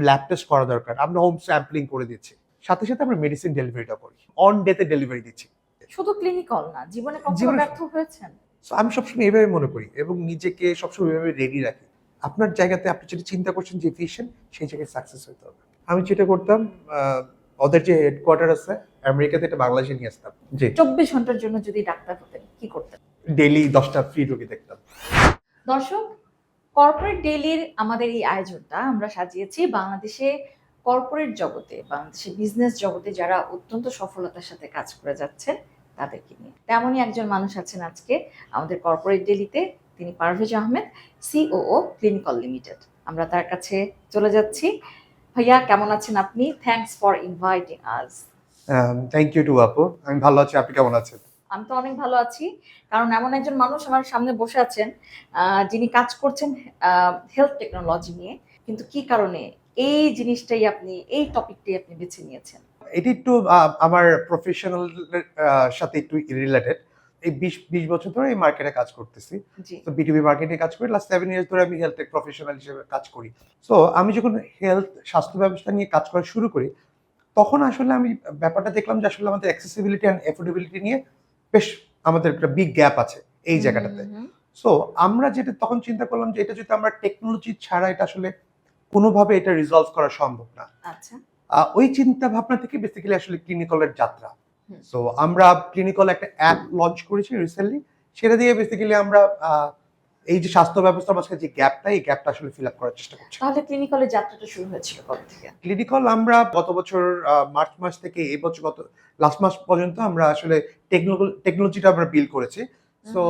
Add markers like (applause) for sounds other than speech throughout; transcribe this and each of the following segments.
Lab test করা দরকার। আমরা হোম স্যাম্পলিং করে দিচ্ছি। সাথে সাথে আমরা মেডিসিন ডেলিভারিটা করি। অন ডেতে ডেলিভারি দিচ্ছি। শুধু ক্লিনিক্যাল না জীবনে কখনো ব্যর্থ হয়েছেন? So, আমি সবসময় এভাবে মনে করি এবং নিজেকে সবসময় এভাবে রেডি রাখি। আপনার জায়গাতে আপনি যেটা চিন্তা করছেন যে এফিশিয়েন্ট সেই জায়গায় সাকসেস হতে হবে। আমি যেটা করতাম ওদের যে হেডকোয়ার্টার আছে আমেরিকাতে এটা বাংলাদেশে নিয়ে আসতাম। জি। চব্বিশ ঘণ্টার জন্য যদি ডাক্তার হতেন কি করতেন? ডেলি দশটা ফ্রি রোগী দেখতাম। দর্শক কর্পোরেট ডেইলির আমাদের এই আয়োজনটা আমরা সাজিয়েছি বাংলাদেশে কর্পোরেট জগতে, বাংলাদেশে বিজনেস জগতে যারা অত্যন্ত সফলতার সাথে কাজ করে যাচ্ছেন তাদেরকে নিয়ে। তেমনই একজন মানুষ আছেন আজকে আমাদের কর্পোরেট ডেলিতে তিনি Parvez Ahmed COO Clinicall limited আমরা তার কাছে চলে যাচ্ছি। ভাইয়া, কেমন আছেন আপনি? Thanks for inviting us thank you too আপু আমি ভালো আছি, আপনি কেমন আছেন? আমি তো অনেক ভালো আছি। কারণ এমন একজন মানুষ আমার সামনে বসে আছেন যিনি কাজ করছেন হেলথ টেকনোলজি নিয়ে। কিন্তু কি কারণে এই জিনিসটাই আপনি এই টপিকটাই আপনি বেছে নিয়েছেন? এটি একটু আমার প্রফেশনাল সাথে একটু রিলেটেড এই বিশ বিশ বছর ধরে এই মার্কেটে কাজ করতেছি। তো বিটিভি মার্কেটে কাজ করি লাস্ট সেভেন ইয়ার্স ধরে আমি হেলথ প্রফেশনাল হিসেবে কাজ করি। সো আমি যখন হেলথ স্বাস্থ্য ব্যবস্থা নিয়ে কাজ করা শুরু করি তখন আসলে আমি ব্যাপারটা দেখলাম যে আসলে আমাদের অ্যাক্সেসিবিলিটি অ্যান্ড এফোর্ডেবিলিটি নিয়ে বেশ আমাদের একটা বিগ গ্যাপ আছে এই জায়গাটাতে। সো আমরা যেটা তখন চিন্তা করলাম যে এটা যদি আমরা টেকনোলজি ছাড়া এটা আসলে কোনোভাবে এটা রিজলভ করা সম্ভব না। আচ্ছা। ওই চিন্তা ভাবনা থেকে বেসিক্যালি আসলে ক্লিনিকলের যাত্রা। সো আমরা ক্লিনিকল একটা অ্যাপ লঞ্চ করেছি রিসেন্টলি সেটা দিয়ে বেসিক্যালি আমরা এই যে স্বাস্থ্য ব্যবস্থার মাঝখানে যে গ্যাপটা এই গ্যাপটা আসলে ফিল আপ করার চেষ্টা করছি। তাহলে ক্লিনিক্যালের যাত্রাটা শুরু হয়েছিল কবে থেকে? ক্লিনিকল আমরা গত বছর মার্চ মাস থেকে এই বছর গত লাস্ট মাস পর্যন্ত আমরা আসলে টেকনোলজিটা আমরা বিল করেছি। সো।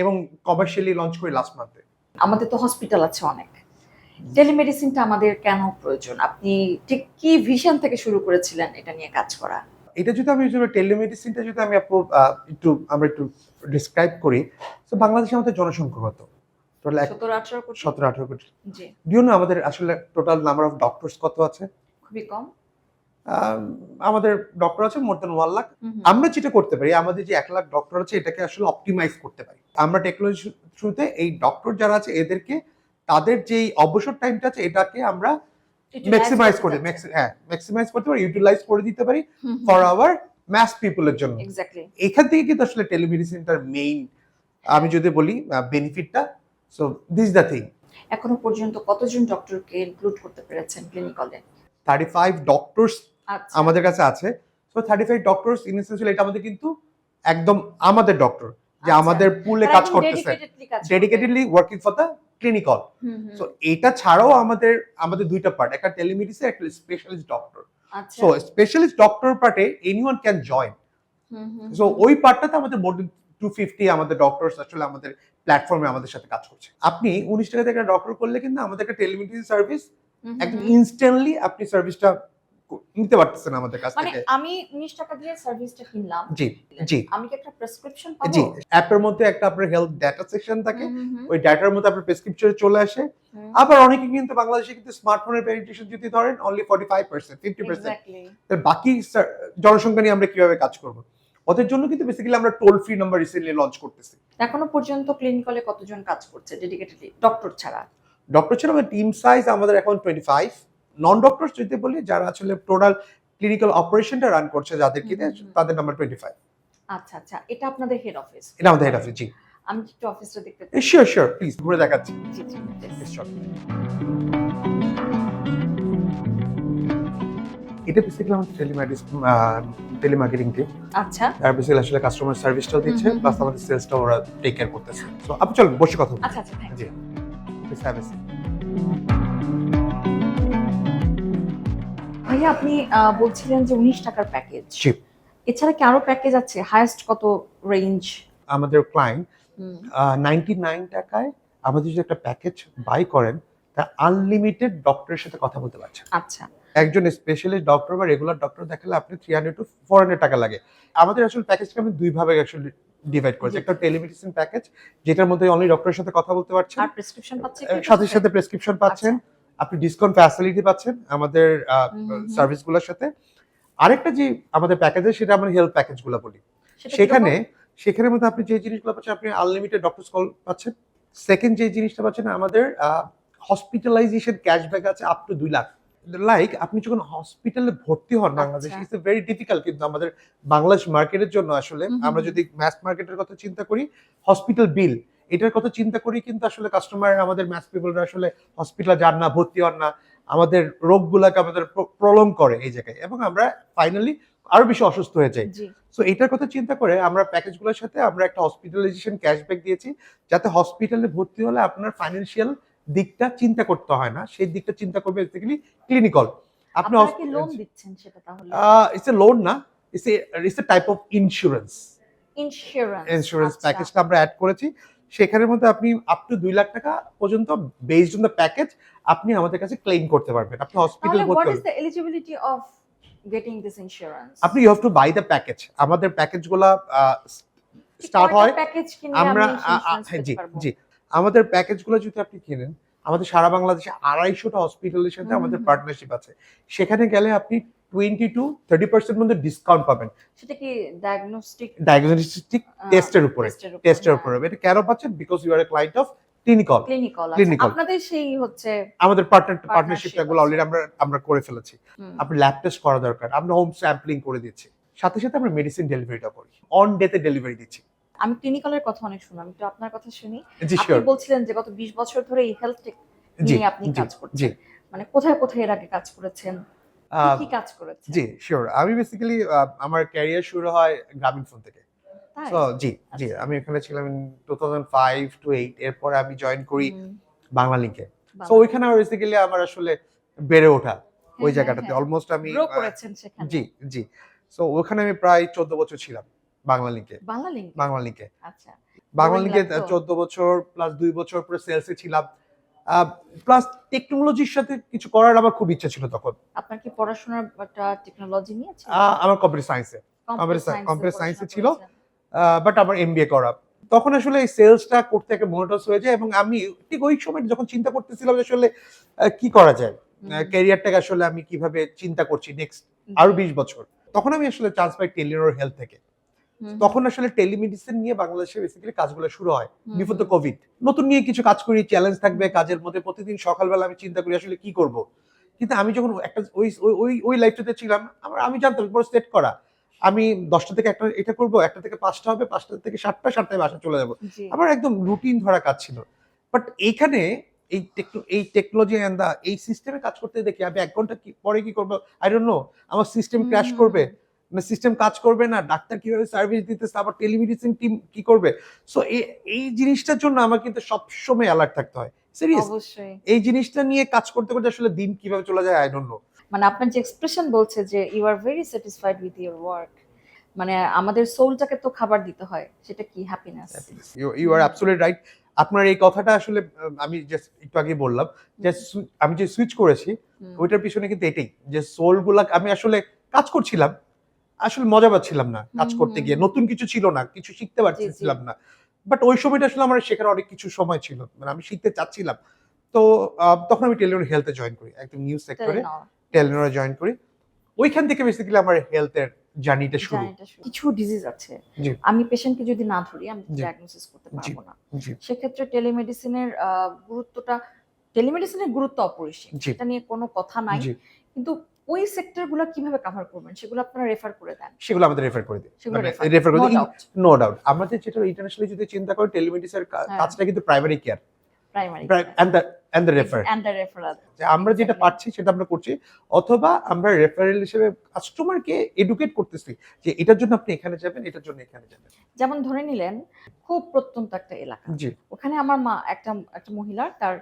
এবং কমার্শিয়ালি লঞ্চ করি লাস্ট মান্থে আমাদের তো হসপিটাল আছে অনেক। টেলিমেডিসিনটা আমাদের কেন প্রয়োজন? আপনি ঠিক কি ভিশন থেকে শুরু করেছিলেন এটা নিয়ে কাজ করা? এটা যদি আমি টেলিমেডিসিনটা যদি আমি একটু আমরা একটু ডিসক্রাইব করি তো বাংলাদেশে আমাদের জনসংখ্যা কত? টোটাল সতেরো আঠারো কোটি। ডিউ না আমাদের আসলে টোটাল নাম্বার অফ ডক্টরস কত আছে? খুবই কম। আম, আমাদের ডক্টর আছে মোর দেন ওয়ান লাখ। আমরা যেটা করতে পারি আমাদের যে এক লাখ ডক্টর আছে এটাকে আসলে অপটিমাইজ করতে পারি। আমরা টেকনোলজি থ্রুতে এই ডক্টর যারা আছে এদেরকে তাদের যেই অবসর টাইমটা আছে এটাকে আমরা ম্যাক্সিমাইজ করে। হ্যাঁ ম্যাক্সিমাইজ করতে পারি ইউটিলাইজ করে দিতে পারি। ফর আওয়ার ম্যাস পিপলের জন্য এক্স্যাক্টলি এখান থেকে কিন্তু আসলে টেলিমেডিসিনটার মেইন আমি যদি বলি বেনিফিটটা সো দিস দ্য থিং এখনও পর্যন্ত কতজন ডক্টরকে ইনক্লুড করতে পেরেছেন ক্লিনিক্যালে থার্টি ফাইভ ডক্টরস আমাদের কাছে আছে so thirty five doctors in এটা আমাদের কিন্তু একদম আমাদের ডক্টর যে আচ্ছা। আমাদের পুলে কাজ করতেছে। Dedicatedly working for the hmm. So এটা ছাড়াও আমাদের আমাদের দুইটা পার্ট একটা টেলিমেডিসিন একটা specialist doctor so specialist doctor পার্টে এনিওয়ান ক্যান জয়েন সো। ওই পার্টটাতে আমাদের মোর টু ফিফটি আমাদের ডক্টরস আসলে আমাদের প্ল্যাটফর্মে আমাদের সাথে কাজ করছে। আপনি উনিশ টাকা থেকে ডক্টর করলে কিন্তু আমাদের একটা টেলিমেডিসিন সার্ভিস একদম ইনস্ট্যান্টলি আপনি সার্ভিসটা নিতে পারতেছেন আমাদের কাছ মানে থেকে। আমি উনিশ টাকা দিয়ে সার্ভিসটা কিনলাম। জি জি। আমি কি একটা প্রেসক্রিপশন পাবো? জি অ্যাপের মধ্যে একটা আপনার হেলথ ডাটা সেকশন থাকে। ওই ডাটার মধ্যে আপনার প্রেসক্রিপশনে চলে আসে। আবার অনেকে কিন্তু বাংলাদেশে কিন্তু স্মার্টফোনের পেনিট্রেশন যদি ধরেন only forty five percent fifty percent Exactly. বাকি জনসংখ্যা নিয়ে আমরা কীভাবে কাজ করব? ওদের জন্য কিন্তু বেসিক্যালি আমরা toll free number recently launch করতেছি। এখনও পর্যন্ত ক্লিনিক্যালে কতজন কাজ করছে ডেডিকেটেডলি ডক্টর ছাড়া? ডক্টর ছাড়া আমাদের টিম সাইজ আমাদের এখন টোয়েন্টি ফাইভ নন ডক্টর যদি বলি যারা আসলে টোটাল ক্লিনিক্যাল অপারেশনটা রান করছে যাদেরকে। তাদের নাম্বার টোয়েন্টি ফাইভ আচ্ছা আচ্ছা এটা আপনাদের হেড অফিস এটা আমাদের হেড অফিস জি। আমি একটু অফিসটা দেখতে শিওর শিওর প্লিজ ঘুরে দেখাচ্ছি। জি জি. এটা বেসিক্যালি আমাদের টেলিমেডিসিন টেলিমার্কেটিং টিম আচ্ছা। তারা বেসিক্যালি আসলে কাস্টমার সার্ভিসটাও দিচ্ছে প্লাস আমাদের সেলসটাও ওরা টেক কেয়ার করতেছে। তো আপনি চলুন বসে কথা আচ্ছা আচ্ছা জি। You. ভাইয়া আপনি বলছিলেন যে উনিশ টাকার প্যাকেজ। এছাড়া কি আরও প্যাকেজ আছে? হাইয়েস্ট কত রেঞ্জ আমাদের ক্লায়েন্ট নাইনটি নাইন টাকায় আমাদের যদি একটা প্যাকেজ বাই করেন তা আনলিমিটেড ডক্টরের সাথে কথা বলতে পারছেন। আচ্ছা। একজন স্পেশালিস্ট ডক্টর বা রেগুলার ডক্টর দেখালে আপনি three hundred to four hundred টাকা লাগে। আমাদের আসলে প্যাকেজকে আমি দুই ভাবে আসলে ডিভাইড করেছি। একটা টেলিমেডিসিন প্যাকেজ যেটার মধ্যে অনলি ডক্টরের সাথে কথা বলতে পারছেন। সাথে সাথে প্রেসক্রিপশন পাচ্ছেন। আপনি ডিসকাউন্ট ফ্যাসিলিটি পাচ্ছেন আমাদের। সার্ভিসগুলোর সাথে। আরেকটা যে আমাদের প্যাকেজে সেটা আমরা হেলথ প্যাকেজগুলো বলি। সেখানে সেখানের মধ্যে আপনি যে জিনিসগুলো পাচ্ছেন আপনি আনলিমিটেড ডক্টর কল পাচ্ছেন। সেকেন্ড যে জিনিসটা পাচ্ছেন আমাদের হসপিটালাইজেশন ক্যাশব্যাক আছে আপ টু দুই লাখ। লাইক আপনি যখন হসপিটালে ভর্তি হন বাংলাদেশ। ইটস ভেরি ডিফিকাল্ট কিন্তু আমাদের বাংলাদেশ মার্কেটের জন্য আসলে আমরা যদি ম্যাস মার্কেটের কথা চিন্তা করি হসপিটাল বিল এটার কথা চিন্তা করি কিন্তু আসলে কাস্টমার আমাদের ম্যাস পিপলরা আসলে হসপিটালে যান না ভর্তি হন না আমাদের রোগগুলাকে আমাদের প্রলং করে এই জায়গায়। এবং আমরা ফাইনালি আরও বেশি অসুস্থ হয়ে যাই। সো এটার কথা চিন্তা করে আমরা প্যাকেজগুলোর সাথে আমরা একটা হসপিটালাইজেশন ক্যাশব্যাক দিয়েছি যাতে হসপিটালে ভর্তি হলে আপনার ফাইন্যান্সিয়াল দিকটা চিন্তা করতে হয় না। সেই দিকটা চিন্তা করবে বেসিক্যালি ক্লিনিক্যাল আপনি লোন দিচ্ছেন সেটা তাহলে? ইটস এ লোন না it's a it's a type of insurance insurance insurance প্যাকেজটা আমরা অ্যাড করেছি। সেখানের মধ্যে আপনি আপ টু দুই লাখ টাকা পর্যন্ত বেসড অন দ্য প্যাকেজ আপনি আমাদের কাছে ক্লেম করতে পারবেন। আপনি হসপিটাল তাহলে what is the eligibility of getting this insurance আপনি you have to buy the package আমাদের প্যাকেজগুলা স্টার্ট হয়। আমরা হ্যাঁ, জি জি। আমাদের প্যাকেজগুলো যদি আপনি কিনেন আমাদের সারা বাংলাদেশে আড়াইশোটা হসপিটালের সাথে আমাদের পার্টনারশিপ আছে। সেখানে গেলে আপনি টোয়েন্টি টু থার্টি পার্সেন্ট মধ্যে ডিসকাউন্ট পাবেন। সেটা কি ডায়াগনস্টিক ডায়াগনস্টিক টেস্টের উপরে। টেস্টের উপরে এটা কেন পাচ্ছেন? Because you are a client of clinical Clinical. আপনাদের সেই হচ্ছে আমাদের পার্টনার পার্টনারশিপটা গুলো অলরেডি আমরা আমরা করে ফেলেছি। হুম, আপনার ল্যাব টেস্ট করা দরকার। আমরা হোম স্যাম্পলিং করে দিচ্ছি। সাথে সাথে আমরা মেডিসিন ডেলিভারিটা করি। অন ডেতে ডেলিভারি দিচ্ছি। আমি ক্লিনিক্যালের কথা অনেক শুনলাম। একটু আপনার কথা শুনি। আপনি বলছিলেন যে গত 20 বছর ধরে এই হেলথ টেক নিয়ে আপনি কাজ করছেন। মানে কোথায় কোথায় এর আগে কাজ করেছেন? কি কাজ করেছেন? জি শিওর আমি বেসিক্যালি আমার ক্যারিয়ার শুরু হয় গ্রামীণ ফোন থেকে। সো জি জি আচ্ছা। আমি ওখানে ছিলাম two thousand five to eight এরপরে আমি জয়েন করি সো ওইখানে আমার বেসিক্যালি আমার আসলে বেড়ে ওঠা ওই হ্যাঁ, জায়গাটাতে। হ্যাঁ, অলমোস্ট আমি grow আহ, করেছেন সেখানে। জি জি। সো ওখানে আমি প্রায় চোদ্দ বছর ছিলাম বাংলা লিঙ্কে বাংলা বাংলা লিঙ্কে আচ্ছা। বাংলা Boring চোদ্দ বছর প্লাস দুই বছর পরে সেলসে ছিলাম। প্লাস টেকনোলজির সাথে কিছু করার আমার খুব ইচ্ছা ছিল তখন। আপনার কি পড়াশোনার একটা টেকনোলজি আহ, আমার কম্পিউটার সায়েন্সে science এ। ছিল। বাট আমার এমবিএ করা। তখন আসলে এই সেলসটা করতে একটা মনোটস হয়ে যায় এবং আমি ঠিক ওই সময় যখন চিন্তা করতেছিলাম যে আসলে কি করা যায়? ক্যারিয়ারটাকে আসলে আমি কীভাবে চিন্তা করছি নেক্সট আরও বিশ বছর। তখন আমি আসলে চান্স পাই টেলিনোর হেলথ থেকে। তখন আসলে টেলিমেডিসিন নিয়ে বাংলাদেশে বেসিক্যালি কাজগুলো শুরু হয় বিফোর দ্য কোভিড নতুন নিয়ে কিছু কাজ করি চ্যালেঞ্জ থাকবে কাজের মধ্যে প্রতিদিন সকালবেলা আমি চিন্তা করি আসলে কি করব। কিন্তু আমি যখন একটা ওই ওই- ওই লাইফটাতে ছিলাম আমার আমি জানতাম পরে সেট করা। আমি দশটা থেকে একটা এটা করব একটা থেকে পাঁচটা হবে পাঁচটা থেকে সাতটা সাতটায় বাসা চলে যাব। আমার একদম রুটিন ধরা কাজ ছিল। বাট এইখানে এই এই টেকনোলজি অ্যান্ড দা এই সিস্টেমে কাজ করতে দেখি আমি এক ঘণ্টা কি পরে কি করব? আই ডোন্ট নো আমার সিস্টেম ক্র্যাশ করবে। হুম। না সিস্টেম কাজ করবে না ডাক্তার কীভাবে সার্ভিস দিতেছে আবার টেলিমেডিসিন টিম কি করবে? সো এই জিনিসটার জন্য আমার কিন্তু সবসময় অ্যালার্ট থাকতে হয়। সিরিয়াস এই জিনিসটা নিয়ে কাজ করতে করতে আসলে দিন কীভাবে চলে যায় আই ডোন্ট নো মানে আপনার যে এক্সপ্রেশন বলছে যে you are very satisfied with your work মানে আমাদের সোলটাকে তো খাবার দিতে হয় সেটা কি happiness you are absolute right আপনার এই কথাটা আসলে আমি জাস্ট একটু আগে বললাম যে আমি যে সুইচ করেছি ওইটার পিছনে কিন্তু এটাই যে সোলগুলা আমি আসলে কাজ করছিলাম আসলে মজা পাচ্ছিলাম না কাজ করতে গিয়ে। নতুন কিছু ছিল না কিছু শিখতে পারছিলাম না। বাট ওই সময়টা আসলে আমার শেখার অনেক কিছু সময় ছিল। মানে আমি শিখতে চাচ্ছিলাম। তো তখন আমি টেলিনোর হেলথে জয়েন করি একদম নিউজ সেক্টরে টেলিনোরে জয়েন করি। ওইখান থেকে বেসিক্যালি আমার হেলথের জার্নিটা শুরু। কিছু ডিজিজ আছে। আমি পেশেন্টকে যদি না ধরি আমি ডায়াগনোসিস করতে পারব না। সেক্ষেত্রে টেলিমেডিসিনের গুরুত্বটা টেলিমেডিসিনের গুরুত্ব অপরিসীম। সেটা নিয়ে কোনো কথা নাই। কিন্তু ওই সেক্টরগুলো কীভাবে কভার করবেন? সেগুলো আপনারা রেফার করে দেন। সেগুলো আমাদের রেফার করে দিই সেগুলো রেফার করে নো ডাউট আমাদের যেটা ইন্টারন্যাশনালি যদি চিন্তা করি টেলিমেডিসিনের হ্যাঁ। কাজটা কিন্তু primary care and the and the refer আমরা যেটা. পাচ্ছি সেটা আমরা করছি। অথবা আমরা রেফারেল হিসেবে কাস্টমারকে এডুকেট করতেছি যে এটার জন্য আপনি এখানে যাবেন এটার জন্য এখানে যাবেন। যেমন ধরে নিলেন খুব প্রত্যন্ত একটা এলাকা। জি। ওখানে আমার মা একটা একটা মহিলার তার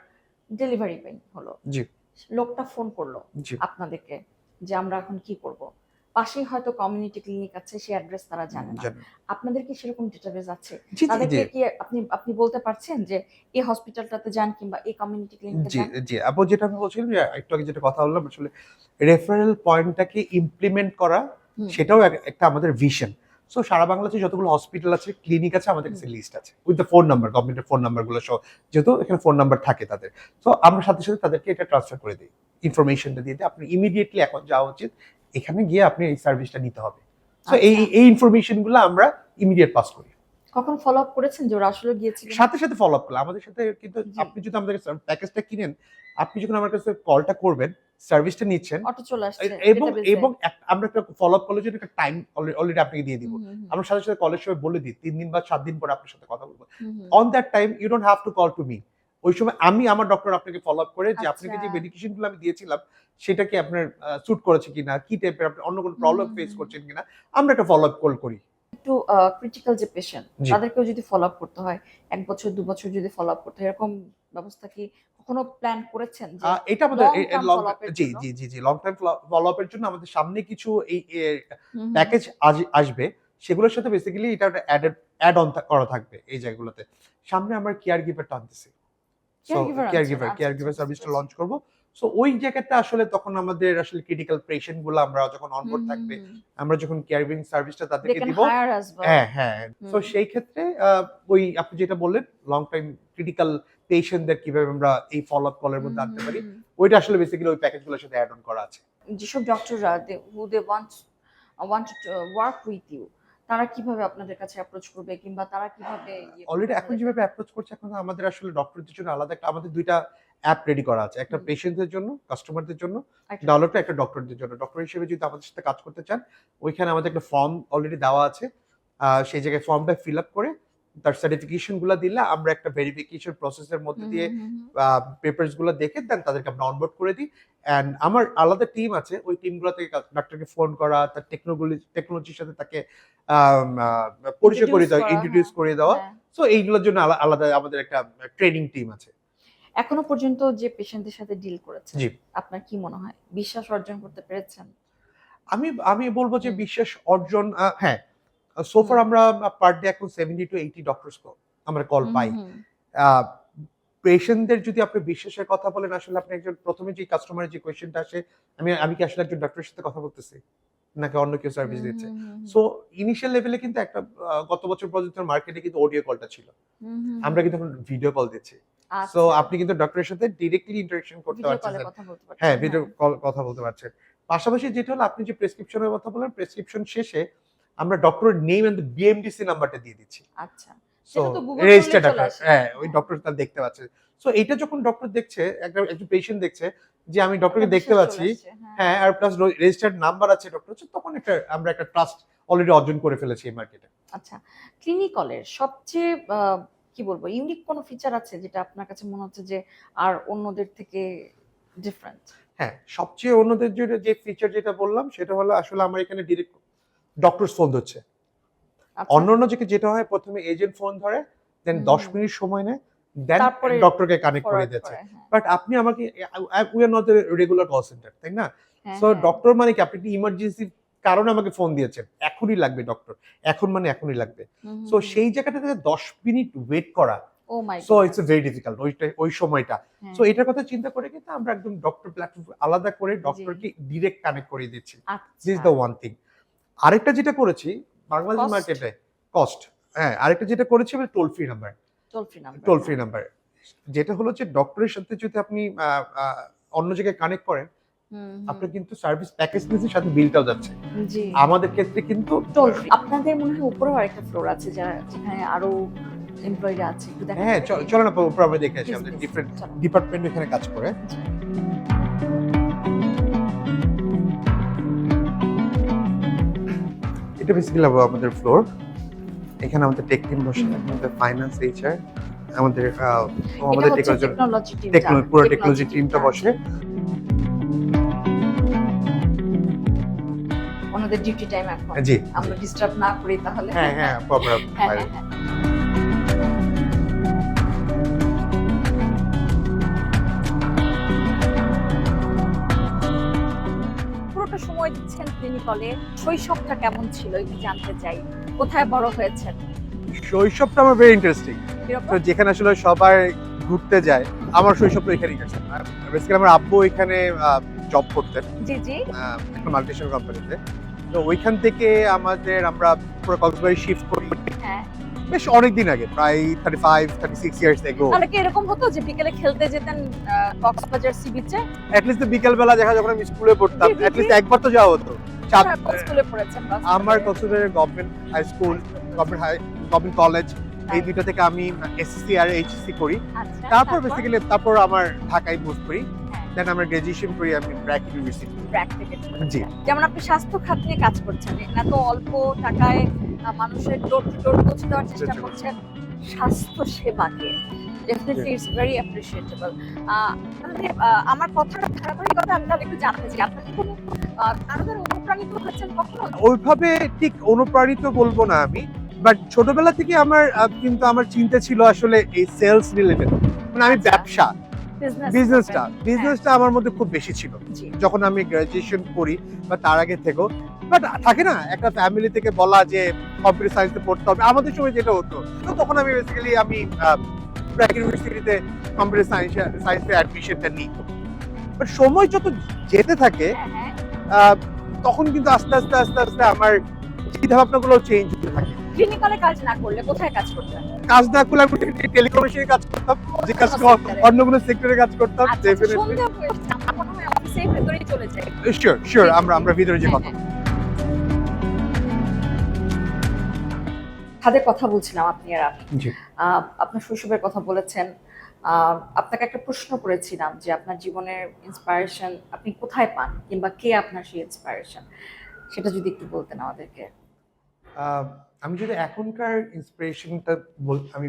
ডেলিভারি পেইন হলো। জি। লোকটা ফোন করল আপনাদেরকে যে আমরা এখন কি করব। পাশেই হয়তো কমিউনিটি ক্লিনিক আছে সেই অ্যাড্রেস তারা জানে না। আপনাদের কি সেরকম ডেটাবেস আছে? তাদেরকে কি আপনি আপনি বলতে পারছেন যে এই হসপিটালটাতে যান কিংবা এই কমিউনিটি ক্লিনিকে যান? জি জি আপু যেটা আমি বলছিলাম যে একটু আগে যেটা কথা বললাম আসলে রেফারেল পয়েন্টটাকে ইমপ্লিমেন্ট করা সেটাও একটা আমাদের ভিশন সো সারা বাংলাদেশে যতগুলো হসপিটাল আছে ক্লিনিক আছে আমাদের কাছে লিস্ট আছে। উইথ দ্য ফোন নাম্বার গভর্নমেন্টের ফোন নাম্বারগুলো সহ যেহেতু এখানে ফোন নাম্বার থাকে তাদের। তো আমরা সাথে সাথে তাদেরকে এটা ট্রান্সফার করে দিই। ইনফরমেশনটা দিয়ে দিই। আপনি ইমিডিয়েটলি এখন যাওয়া উচিত এখানে গিয়ে আপনি এই সার্ভিসটা নিতে হবে। তো এই আচ্ছা। এই ইনফরমেশনগুলো আমরা ইমিডিয়েট পাস করি। কখন ফলো আপ করেছেন যে ওরা আসলে গিয়েছিল? সাথে সাথে ফলো আপ করলাম। আমাদের সাথে কিন্তু আপনি যদি আমাদের প্যাকেজটা কিনেন আপনি যখন আমার কাছে কলটা করবেন সার্ভিসটা নিচ্ছেন। অটো চলে আসছে এবং এবং আমরা একটা ফলো আপ জন্য একটা টাইম অলরেডি আপনাকে দিয়ে দিব। আমরা সাথে সাথে কলের সময় বলে দিই তিন দিন বা সাত দিন পরে আপনার সাথে কথা বলব। On that time you don't have to call to me ওই সময় আমি আমার ডক্টর আপনাকে ফলো আপ করে যে আপনাকে যে আচ্ছা। মেডিকেশনগুলো আমি দিয়েছিলাম সেটা কি আপনার স্যুট করেছে কিনা কি টাইপের আপনি অন্য কোনো প্রবলেম ফেস করছেন কিনা আমরা একটা ফলো আপ কল করি। একটু ক্রিটিক্যাল যে পেশেন্ট। তাদেরকেও যদি ফলো আপ করতে হয় এক বছর দু বছর যদি ফলো আপ করতে হয় এরকম ব্যবস্থা কি কখনো প্ল্যান করেছেন এটা আমাদের জি জি জি জি লং টার্ম ফলো আপের জন্য আমাদের সামনে কিছু এই প্যাকেজ আসবে। সেগুলোর সাথে বেসিক্যালি এটা অ্যাডেড অ্যাড অন করা থাকবে এই জায়গাগুলোতে। সামনে আমরা কেয়ার গিভার টানতেছি কেয়ার গিভার কেয়ার গিভার সার্ভিসটা লঞ্চ করব। সো ওই জায়গাটা আসলে তখন আমাদের আসলে ক্রিটিক্যাল পেশেন্টগুলো আমরা যখন অনবোর্ড থাকবে। আমরা যখন কেয়ার সার্ভিসটা তাদেরকে দিব. হ্যাঁ হ্যাঁ তো সেই ক্ষেত্রে ওই আপনি যেটা বললেন লং টাইম ক্রিটিক্যাল পেশেন্টদের কীভাবে আমরা এই ফলো আপ কলের মধ্যে আনতে পারি ওইটা আসলে বেসিক্যালি ওই প্যাকেজগুলোর সাথে অ্যাড অন করা আছে। যেসব ডক্টররা who they want want to work with you তারা কীভাবে আপনাদের কাছে অ্যাপ্রোচ করবে কিংবা তারা কীভাবে ইয়ে অলরেডি এখন যেভাবে অ্যাপ্রোচ করছে এখন আমাদের আসলে ডক্টরদের জন্য আলাদা একটা আমাদের দুইটা অ্যাপ রেডি করা আছে। একটা। পেশেন্টদের জন্য কাস্টমারদের জন্য একটা- ডলারটা একটা ডক্টরদের জন্য। ডক্টর হিসেবে যদি আমাদের সাথে কাজ করতে চান ওইখানে আমাদের একটা ফর্ম অলরেডি দেওয়া আছে। সেই জায়গায় ফর্মটা ফিল আপ করে তার সার্টিফিকেশনগুলো দিলে আমরা একটা ভেরিফিকেশন প্রসেসের মধ্যে দিয়ে। পেপারসগুলো দেখে দেন তাদেরকে আমরা অনবোর্ড করে দিই। অ্যান্ড আমার আলাদা টিম আছে ওই টিমগুলো থেকে ডাক্তারকে ফোন করা তার টেকনোলজি টেকনোলজির সাথে তাকে পরিচয় করে দেওয়া ইন্ট্রোডিউস হ্যাঁ, করে দেওয়া। হ্যাঁ। সো এইগুলোর জন্য আলা- আলাদা আমাদের একটা ট্রেনিং টিম আছে। এখনও পর্যন্ত যে পেশেন্টদের সাথে ডিল করেছেন আপনার কি মনে হয়? বিশ্বাস অর্জন করতে পেরেছেন? আমি আমি বলব যে বিশ্বাস অর্জন হ্যাঁ সোফার আমরা পার ডে এখন সেভেন্টি টু এইটি ডক্টরস আমরা কল পাই। পেশেন্টদের যদি আপনি বিশ্বাসের কথা বলেন আসলে আপনি একজন প্রথমে যে কাস্টমারের যে কোয়েশ্চেনটা আসে আমি আমি কি আসলে একজন ডক্টরের সাথে কথা বলতেছি? নাকি অন্য কেউ সার্ভিস দিচ্ছে? সো ইনিশিয়াল লেভেলে কিন্তু একটা গত বছর পর্যন্ত মার্কেটে কিন্তু অডিও কলটা ছিল। আমরা কিন্তু এখন ভিডিও কল দিচ্ছি। সো আপনি কিন্তু ডক্টরের সাথে ডিরেক্টলি ইন্টারেকশন করতে পারছেন হ্যাঁ ভিডিও কল কথা বলতে পারছেন পাশাপাশি যেটা হলো আপনি যে প্রেসক্রিপশনের কথা বলেন প্রেসক্রিপশন শেষে আমরা ডক্টরের নেম এন্ড বিএমডিসি নাম্বারটা দিয়ে দিচ্ছি। আচ্ছা। সেটা তো Google রেজিস্টার ডাক্তার হ্যাঁ ওই ডক্টর তার দেখতে পাচ্ছে। সো এটা যখন ডক্টর দেখছে একটা একজন পেশেন্ট দেখছে যে আমি ডক্টরকে দেখতে পাচ্ছি হ্যাঁ। হ্যাঁ আর প্লাস রেজিস্টার্ড নাম্বার আছে ডক্টর হচ্ছে তখন একটা আমরা একটা ট্রাস্ট অলরেডি অর্জন করে ফেলেছি এই মার্কেটে আচ্ছা। ক্লিনিকলের সবচেয়ে কি বলব ইউনিক কোনো ফিচার আছে যেটা আপনার কাছে মনে হচ্ছে যে আর অন্যদের থেকে ডিফারেন্ট হ্যাঁ সবচেয়ে অন্যদের জন্য যে ফিচার যেটা বললাম সেটা হলো আসলে আমার এখানে ডিরেক্ট ডক্টর ফোন ধরছে আচ্ছা। অন্য অন্য জায়গায় যেটা হয় প্রথমে এজেন্ট ফোন ধরে দেন দশ। মিনিট সময় নেয় দেন ডক্টরকে কানেক্ট করে দিচ্ছে করে, হ্যাঁ। বাট আপনি আমাকে we are not regular call centre তাই না হ্যাঁ, সো হ্যাঁ। ডক্টর মানে কি আপনি ইমার্জেন্সি কারণে আমাকে ফোন দিয়েছেন। এখনই লাগবে ডক্টর এখন মানে এখনই লাগবে। সো সেই জায়গাটাতে দশ মিনিট ওয়েট করা। সো ইটস ভেরি ডিফিকাল্ট ওইটা ওই সময়টা। হ্যাঁ। সো এটার কথা চিন্তা করে কিন্তু আমরা একদম ডক্টর প্ল্যাটফর্ম আলাদা করে ডক্টরকে ডিরেক্ট কানেক্ট করে দিচ্ছি দিস দ্য ওয়ান থিং আরেকটা যেটা করেছি বাংলাদেশ মার্কেটে কস্ট হ্যাঁ আরেকটা যেটা করেছি toll free number toll free number toll free number যেটা হলো যে ডক্টরের সাথে যদি আপনি অন্য জায়গায় কানেক্ট করেন আপনার কিন্তু সার্ভিস প্যাকেজ নিচে সাথে বিলটাও যাচ্ছে। আমাদের ক্ষেত্রে কিন্তু টোল ফ্রি আপনাদের মনে হয় উপরেও আরেকটা ফ্লোর আছে যা যেখানে আরও এমপ্লয়িরা আছে? একটু দেখা হ্যাঁ? চলো না উপরে আমরা দেখে আসি আমাদের ডিফারেন্ট ডিপার্টমেন্ট এখানে কাজ করে। এটা বেসিক্যালি আমাদের ফ্লোর এখানে আমাদের টেক টিম বসে আমাদের ফাইন্যান্স এইচআর আমাদের আহ, আমাদের টেকনোলজি টেকনোলজি পুরো টেকনোলজি টিমটা বসে। ওনাদের ডিউটি টাইম এখন। জি। আমরা ডিস্টার্ব না করি তাহলে। হ্যাঁ হ্যাঁ প্রপার হ্যাঁ, হ্যাঁ, হ্যাঁ। পুরোটা সময় দিচ্ছেন ক্লিনিকলে শৈশবটা কেমন ছিল একটু জানতে চাই। কোথায় বড় হয়েছেন? শৈশবটা আমার ভেরি ইন্টারেস্টিং তো যেখানে আসলে সবাই ঘুরতে যায় আমার শৈশবটা এখানেই গেছে বেসিক্যালি আমার আব্বু এখানে জব করতেন। জি জি। একটা মাল্টিনেশনাল কোম্পানিতে তো ওইখান থেকে আমাদের আমরা পুরো কক্সবাজার শিফট করি। হ্যাঁ। বেশ অনেক দিন আগে প্রায় thirty five thirty six years ago তাহলে কি এরকম হতো যে বিকেলে খেলতে যেতেন কক্সবাজার সি বিচে অ্যাটলিস্ট বিকেল বেলা দেখা যখন আমি স্কুলে পড়তাম। অ্যাটলিস্ট একবার তো যাওয়া হতো। চাপ- স্কুলে পড়েছেন আমার কক্সবাজারের government high school government high government college এই তাই। দুটো থেকে আমি এসএসসি আর এইচএসসি করি। আচ্ছা তারপর বেসিক্যালি তারপর আমার ঢাকায় মুভ করি। হ্যাঁ। দেন আমরা গ্রাজুয়েশন করি আমি ব্র্যাক ইউনিভার্সিটি practical জি। যেমন আপনি স্বাস্থ্য খাত নিয়ে কাজ করছেন এত অল্প টাকায় মানুষের ডোর টু ডোর পৌঁছে দেওয়ার চেষ্টা করছেন স্বাস্থ্য সেবাকে। Definitely it's very appreciatable ah, আমার কথার ধারাবাহিকতা আমি তাহলে একটু জানতে চাই আপনি কি কোনো কারও দ্বারা অনুপ্রাণিত হচ্ছেন কখনো? ওইভাবে ঠিক অনুপ্রাণিত বলব না আমি বাট ছোটবেলা থেকে আমার কিন্তু আমার চিন্তা ছিল আসলে এই সেলস রিলেটেড মানে আমি আচ্ছা। ব্যবসা। বিজনেসটা বিজনেসটা আমার মধ্যে খুব বেশি ছিল। যখন আমি গ্রাজুয়েশন করি বা তার আগে থেকেও বাট থাকে না একটা ফ্যামিলি থেকে বলা যে কম্পিউটার সায়েন্সে পড়তে হবে আমাদের সময় যেটা হতো তো তখন আমি বেসিক্যালি আমি ব্র্যাক ইউনিভার্সিটিতে কম্পিউটার সায়েন্স সায়েন্সে অ্যাডমিশনটা নিই। বাট সময় যত যেতে থাকে হ্যাঁ হ্যাঁ। আহ, তখন কিন্তু আস্তে আস্তে আস্তে আস্তে আমার চিন্তা ভাবনাগুলো চেঞ্জ হতে থাকে। ক্লিনিকালে কাজ না করলে কোথায় কাজ করতেন কাজ না করলে আমি টেলিকমিউনিকেশনে কাজ করতাম যে কাজ অন্য কোনো সেক্টরে কাজ করতাম ডেফিনেটলি শিওর শিওর আমরা আমরা ভিতরে যে হ্যাঁ, কথা। তাদের কথা বলছিলাম আপনি আর আমি। আহ, আপনার শৈশবের কথা বলেছেন। আহ, আপনাকে একটা প্রশ্ন করেছিলাম যে আপনার জীবনের ইন্সপায়ারেশন আপনি কোথায় পান কিংবা কে আপনার সেই ইন্সপায়ারেশন সেটা যদি একটু বলতেন আমাদেরকে। আমি যদি এখনকার ইন্সপিরেশনটা আমি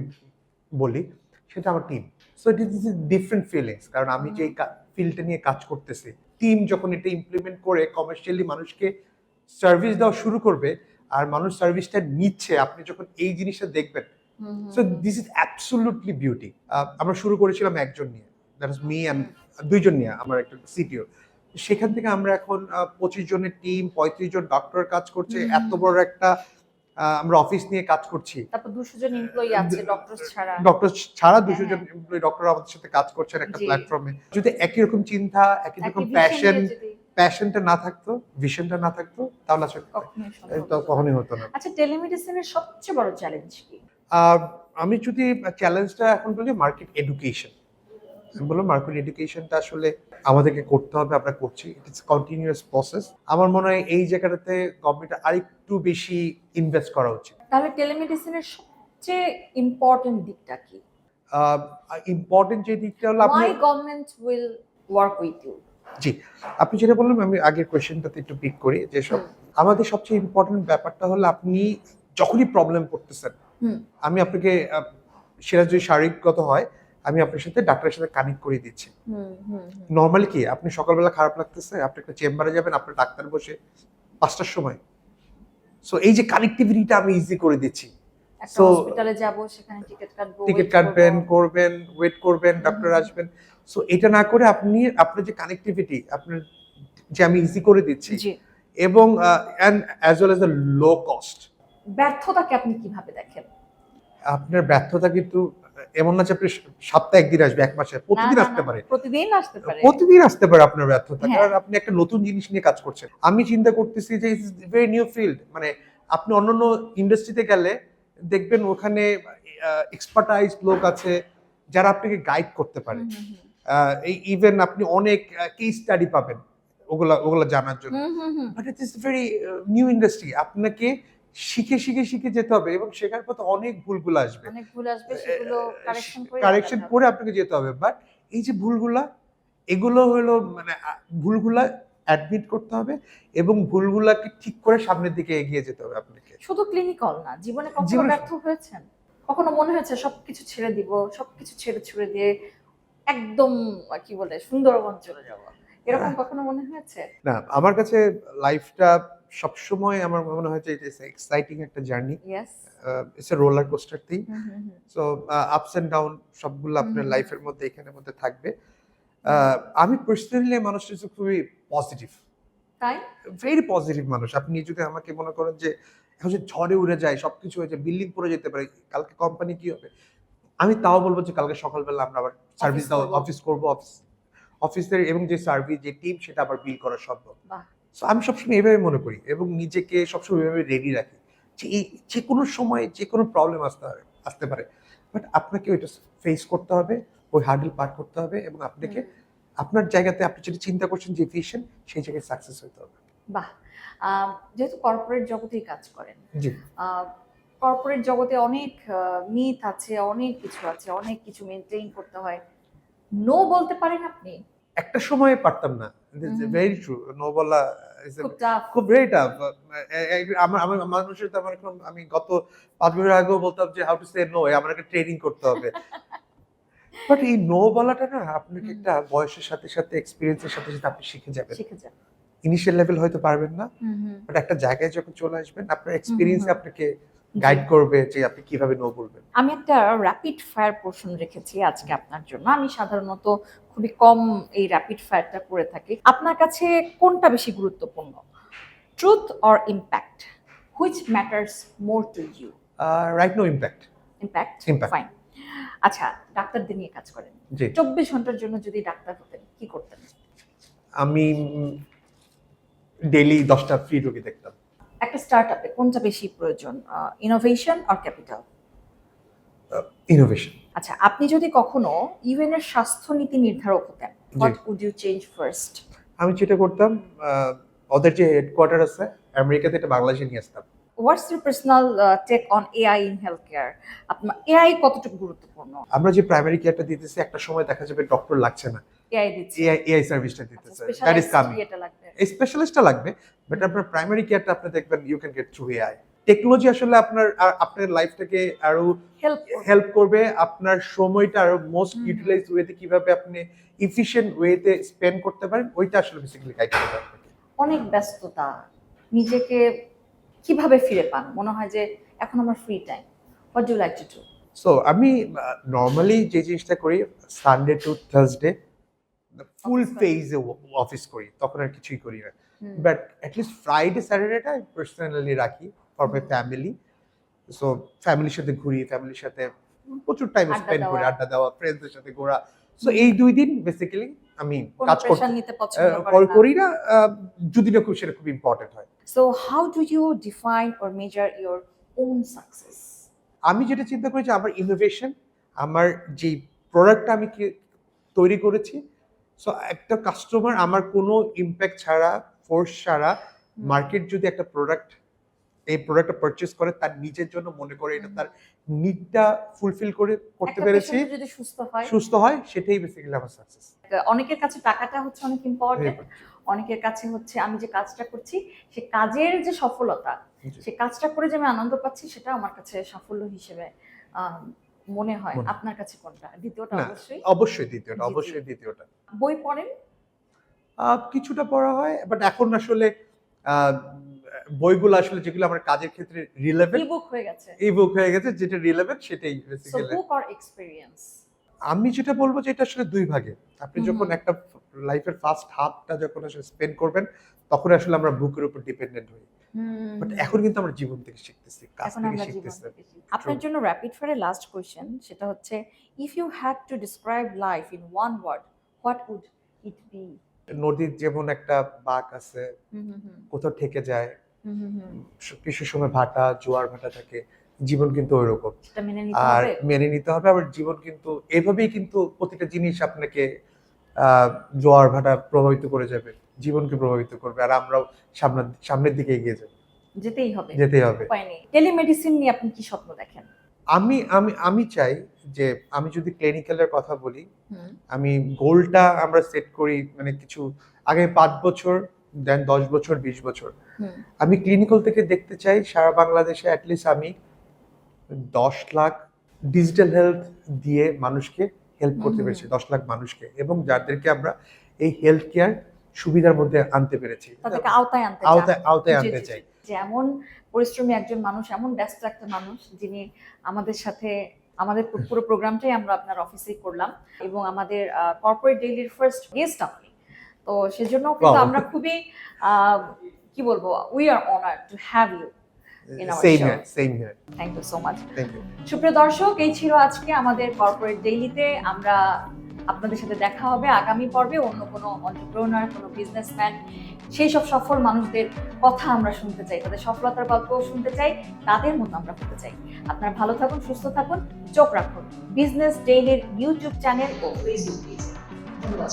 বলি সেটা আমার team so it is different feelings কারণ আমি যে ফিল্ডটা নিয়ে কাজ করতেছি টিম যখন এটা ইমপ্লিমেন্ট করে কমার্শিয়ালি মানুষকে সার্ভিস দেওয়া শুরু করবে আর মানুষ সার্ভিসটা নিচ্ছে আপনি যখন এই জিনিসটা দেখবেন so this is absolutely beauty আমরা শুরু করেছিলাম একজন নিয়ে। দ্যাট ইজ মি অ্যান্ড দুইজন নিয়ে আমার একটা সিটিও সেখান থেকে আমরা এখন পঁচিশ জনের টিম পঁয়ত্রিশ জন ডক্টর কাজ করছে। এত বড় একটা আমরা অফিস নিয়ে কাজ করছি। তারপর দুশো জন এমপ্লয়ি আছে ডক্টর ছাড়া। ডক্টর ছাড়া দুশো হ্যাঁ, জন ডক্টর আমাদের সাথে কাজ করছেন একটা প্ল্যাটফর্মে যদি একই রকম চিন্তা একই রকম প্যাশন প্যাশনটা না থাকতো ভিশনটা না থাকতো তাহলে আসলে। কখনোই হতো না। আচ্ছা টেলিমেডিসিনের সবচেয়ে বড় চ্যালেঞ্জ কি? আমি যদি চ্যালেঞ্জটা এখন বলি মার্কেট এডুকেশন আমি বললাম মার্কেট এডুকেশনটা আসলে আমাদেরকে করতে হবে আমরা করছি। ইটস কন্টিনিউয়াস প্রসেস আমার মনে হয় এই জায়গাটাতে গভর্নমেন্ট আরেকটু বেশি ইনভেস্ট করা উচিত। তাহলে টেলিমেডিসিনের সবচেয়ে ইম্পর্টেন্ট দিকটা কি? ইম্পর্টেন্ট যে দিকটা হলো আপনি government will work with you ji আপনি যেটা বললাম আমি আগের কোয়েশ্চেনটাতে একটু পিক করি যে সব আমাদের সবচেয়ে ইম্পর্টেন্ট ব্যাপারটা হলো আপনি যখনই প্রবলেম করতেছেন। আমি আপনাকে সেটা যদি শারীরিকগত হয় আমি আপনার সাথে ডাক্তারের সাথে কানেক্ট করে দিচ্ছি। নর্মালি কি? আপনি সকালবেলা খারাপ লাগতেছে আপনি একটা চেম্বারে যাবেন আপনার ডাক্তার বসে পাঁচটার সময়। সো এই যে কানেক্টিভিটিটা আমি ইজি করে দিচ্ছি। একটা হসপিটালে যাব সেখানে টিকিট কাটবো টিকিট কাটবেন করবেন ওয়েট করবেন ডাক্তার আসবেন। সো এটা না করে আপনি আপনার যে কানেক্টিভিটি আপনার যে আমি ইজি করে দিচ্ছি এবং and as well as the low cost ব্যর্থতাকে আপনি কীভাবে দেখেন? আপনার ব্যর্থতা কিন্তু এমন না যে আপনি সপ্তাহে একদিন আসবে এক মাসে। প্রতিদিন আসতে পারে। প্রতিদিন আসতে পারে। প্রতিদিন আসতে পারে আপনার ব্যর্থতা হ্যাঁ। কারণ আপনি একটা নতুন জিনিস নিয়ে কাজ করছেন। আমি চিন্তা করতেছি যে ইটস ভেরি নিউ ফিল্ড মানে আপনি অন্যান্য ইন্ডাস্ট্রিতে গেলে দেখবেন ওখানে এক্সপার্টাইজ লোক আছে যারা আপনাকে গাইড করতে পারে। এই ইভেন আপনি অনেক কেস স্টাডি পাবেন। ওগুলা ওগুলা জানার জন্য। But it is very new industry আপনাকে শিখে শিখে শিখে যেতে হবে এবং শেখার পথে অনেক ভুলগুলো আসবে। অনেক ভুল আসবে সেগুলো কারেকশন করে কারেকশন করে আপনাকে যেতে হবে। বাট এই যে ভুলগুলা এগুলো হলো মানে ভুলগুলা অ্যাডমিট করতে হবে এবং ভুলগুলাকে ঠিক করে সামনের দিকে এগিয়ে যেতে হবে আপনাকে। শুধু ক্লিনিক্যাল না জীবনে কখনো ব্যর্থ হয়েছেন? কখনো মনে হয়েছে সবকিছু ছেড়ে দিব সবকিছু ছেড়ে ছুড়ে দিয়ে একদম কি বলে সুন্দরবন চলে যাব? এরকম কখনো মনে হয়েছে? না আমার কাছে লাইফটা সবসময় আমার মনে হয় যে ইটস এক্সাইটিং একটা journey. It's a roller coaster thing so ups and down সবগুলো আপনার লাইফের মধ্যে এখানের মধ্যে থাকবে। আমি পার্সোনালি মানুষটা খুবই পজিটিভ তাই? ভেরি পজিটিভ মানুষ। আপনি যদি আমাকে মনে করেন যে এখন ঝড়ে উড়ে যায় সবকিছু হয়ে যায় বিল্ডিং পড়ে যেতে পারে কালকে কোম্পানি কি হবে? আমি তাও বলব যে কালকে সকালবেলা আমরা আবার সার্ভিস দাও অফিস করব অফিস অফিসের এবং যে সার্ভিস যে টিম সেটা আবার বিল করা সম্ভব। সো আমি সবসময় এভাবে মনে করি এবং নিজেকে সবসময় এভাবে রেডি রাখি যে এই যে কোনো সময় যে কোনো প্রবলেম আসতে হবে আসতে পারে। বাট আপনাকে ওইটা ফেস করতে হবে ওই হার্ডেল পার করতে হবে এবং আপনাকে আপনার জায়গাতে আপনি যেটা চিন্তা করছেন যে ভিশন সেই জায়গায় সাকসেস হতে হবে। বাহ! যেহেতু কর্পোরেট জগতেই কাজ করেন জি। কর্পোরেট জগতে অনেক মিথ আছে অনেক কিছু আছে অনেক কিছু মেনটেন করতে হয়। নো বলতে পারেন আপনি? একটা সময় পারতাম না। ভেরি ট্রু নো বলা খুব টাফ খুব ভেরি টাফ আমার আমার মানুষের তো আমার আমি গত পাঁচ বছর আগেও বলতাম যে হাউ টু সে নো আমার একটা ট্রেনিং করতে হবে। (laughs) বাট এই নো বলাটা না আপনাকে একটা বয়সের সাথে সাথে এক্সপিরিয়েন্সের সাথে সাথে আপনি শিখে যাবেন। শিখে যান ইনিশিয়াল লেভেল হয়তো পারবেন না। বাট একটা জায়গায় যখন চলে আসবেন আপনার এক্সপিরিয়েন্স আপনাকে গাইড করবে যে আপনি কীভাবে নো বলবেন। আমি একটা র্যাপিড ফায়ার পোর্শন রেখেছি আজকে আপনার জন্য। আমি সাধারণত খুবই কম এই র্যাপিড ফায়ারটা করে থাকি। আপনার কাছে কোনটা বেশি গুরুত্বপূর্ণ? Truth or impact which matters more to you right no impact impact. Fine আচ্ছা ডাক্তারদের নিয়ে কাজ করেন। চব্বিশ ঘণ্টার জন্য যদি ডাক্তার হতেন কি করতেন? আমি ডেইলি দশটা ফ্রি রোগী দেখতাম। একটা স্টার্ট আপে কোনটা বেশি প্রয়োজন ইনোভেশন আর ক্যাপিটাল ইনোভেশন আচ্ছা আপনি যদি কখনো ইউএন এর স্বাস্থ্যনীতি নির্ধারক হতেন what would you change first আমি যেটা করতাম ওদের যে হেডকোয়ার্টার আছে আমেরিকাতে এটা বাংলাদেশে নিয়ে আসতাম। What's your personal take on AI in health care আপনার এআই কতটুকু গুরুত্বপূর্ণ? আমরা যে প্রাইমারি কেয়ারটা দিতেছি একটা সময় দেখা যাবে ডক্টর লাগছে না। এআই দিচ্ছে। এআই সার্ভিসটা দিতেছে। দ্যাট ইজ কামিং লাগবে? স্পেশালিস্টটা লাগবে বাট আপনার প্রাইমারি কেয়ারটা আপনি দেখবেন you can get through AI technology আসলে আপনার আপনার লাইফটাকে আরও হেল্প করবে। আপনার সময়টা আরও মোস্ট। ইউটিলাইজ ওয়েতে কীভাবে আপনি ইফিশিয়েন্ট ওয়েতে স্পেন্ড করতে পারেন ওইটা আসলে বেসিক্যালি গাইড করবে অনেক ব্যস্ততা নিজেকে কীভাবে ফিরে পান? মনে হয় যে এখন আমার free time what do like to do so আমি নর্মালি যে জিনিসটা করি সানডে টু থার্সডে ফুল? ফেজে অফিস করি তখন আর কিছুই করি না। বাট অ্যাটলিস্ট ফ্রাইডে স্যাটারডেটা আমি পার্সোনালি রাখি ফর মাই ফ্যামিলি সো ফ্যামিলির সাথে ঘুরি ফ্যামিলির সাথে প্রচুর টাইম স্পেন্ড করি আড্ডা দেওয়া ফ্রেন্ডসদের সাথে ঘোরা। সো এই দুই দিন বেসিক্যালি আমি কাজ করতে? করি না। যদি না খুব সেটা খুব ইম্পর্টেন্ট হয়। So how do you define or measure your own success? আমি যেটা চিন্তা করি যে আমার ইনোভেশন আমার যে প্রোডাক্টটা আমি তৈরি করেছি সো একটা কাস্টমার আমার কোনো ইম্প্যাক্ট ছাড়া ফোর্স ছাড়া মার্কেট যদি একটা প্রোডাক্ট এই প্রোডাক্টটা পারচেজ করে তার নিজের জন্য মনে করে এটা তার নিডটা ফুলফিল করে করতে পেরেছি। যদি সুস্থ হয়। সুস্থ হয় সেটাই বেসিক্যালি আমার সাকসেস অনেকের কাছে টাকাটা হচ্ছে অনেক ইম্পর্টেন্ট অনেকের কাছে হচ্ছে আমি যে কাজটা করছি সে কাজের যে সফলতা সে কাজটা করে যে আমি আনন্দ পাচ্ছি সেটা আমার কাছে সাফল্য হিসেবে মনে হয়। আপনার কাছে কোনটা? দ্বিতীয়টা অবশ্যই? অবশ্যই দ্বিতীয়টা। অবশ্যই দ্বিতীয়টা। বই পড়েন? কিছুটা পড়া হয় বাট এখন আসলে বইগুলো আসলে যেগুলো আমার কাজের ক্ষেত্রে রিলেভেন্ট ই বুক হয়ে গেছে। এই বুক হয়ে গেছে যেটা রিলেভেন্ট সেটাই বেসিক্যালি বুক অর এক্সপেরিয়েন্স আমি যেটা বলব যে এটা আসলে দুই ভাগে। আপনি যখন একটা লাইফের ফার্স্ট হাফটা যখন আসলে স্পেন্ড করবেন তখন আসলে আমরা বুকের উপর ডিপেন্ডেন্ট হই। বাট এখন কিন্তু আমরা জীবন থেকে শিখতেছি কাজ থেকে শিখতেছি। আপনার জন্য র্যাপিড ফায়ারের লাস্ট কোয়েশ্চেন সেটা হচ্ছে if you had to describe life in one word what would it be নদীর যেমন একটা বাঁক আছে কোথাও থেকে যায় কিছু সময় ভাটা জোয়ার ভাটা থাকে জীবন কিন্তু ওই রকম আর মেনে নিতে হবে আবার জীবন কিন্তু এভাবেই কিন্তু প্রতিটা জিনিস আপনাকে আহ, জোয়ার ভাটা প্রভাবিত করে যাবে জীবনকে প্রভাবিত করবে আর আমরাও সামনের সামনের দিকে এগিয়ে যাব যেতেই হবে। যেতেই হবে। টেলিমেডিসিন নিয়ে আপনি কি স্বপ্ন দেখেন? আমি আমি আমি চাই যে আমি যদি ক্লিনিক্যালের কথা বলি আমি গোলটা আমরা সেট করি মানে কিছু আগে পাঁচ বছর দেন দশ বছর বিশ বছর। আমি ক্লিনিক্যাল থেকে দেখতে চাই সারা বাংলাদেশে অ্যাটলিস্ট আমি দশ লাখ ডিজিটাল হেলথ দিয়ে মানুষকে হেল্প করতে। পেরেছি দশ লাখ মানুষকে এবং যাদেরকে আমরা এই হেলথ কেয়ার সুবিধার মধ্যে আনতে পেরেছি। আওতায় আনতে চান। চাই যেমন পরিশ্রমী একজন মানুষ এমন ব্যস্ত একটা মানুষ যিনি আমাদের সাথে আমাদের পুরো প্রোগ্রামটাই আমরা আপনার অফিসেই করলাম এবং আমাদের কর্পোরেট ডেইলির ফার্স্ট গেস্ট আপনি। তো সেজন্য কিন্তু আমরা খুবই কি বলব we are honour to have you সুপ্রিয় দর্শক এই ছিল আজকে আমাদের কর্পোরেট ডেইলিতে আমরা আপনাদের সাথে দেখা হবে আগামী পর্বে অন্য কোনো অন্টারপ্রোনার কোনো বিজনেসম্যান সেই সব সফল মানুষদের কথা আমরা শুনতে চাই, তাদের সফলতার গল্প শুনতে চাই, তাদের মতো আমরা হতে চাই। আপনারা ভালো থাকুন, সুস্থ থাকুন, চোখ রাখুন। বিজনেস ডেইলির ইউটিউব চ্যানেল ও ফেসবুক পেজ ধন্যবাদ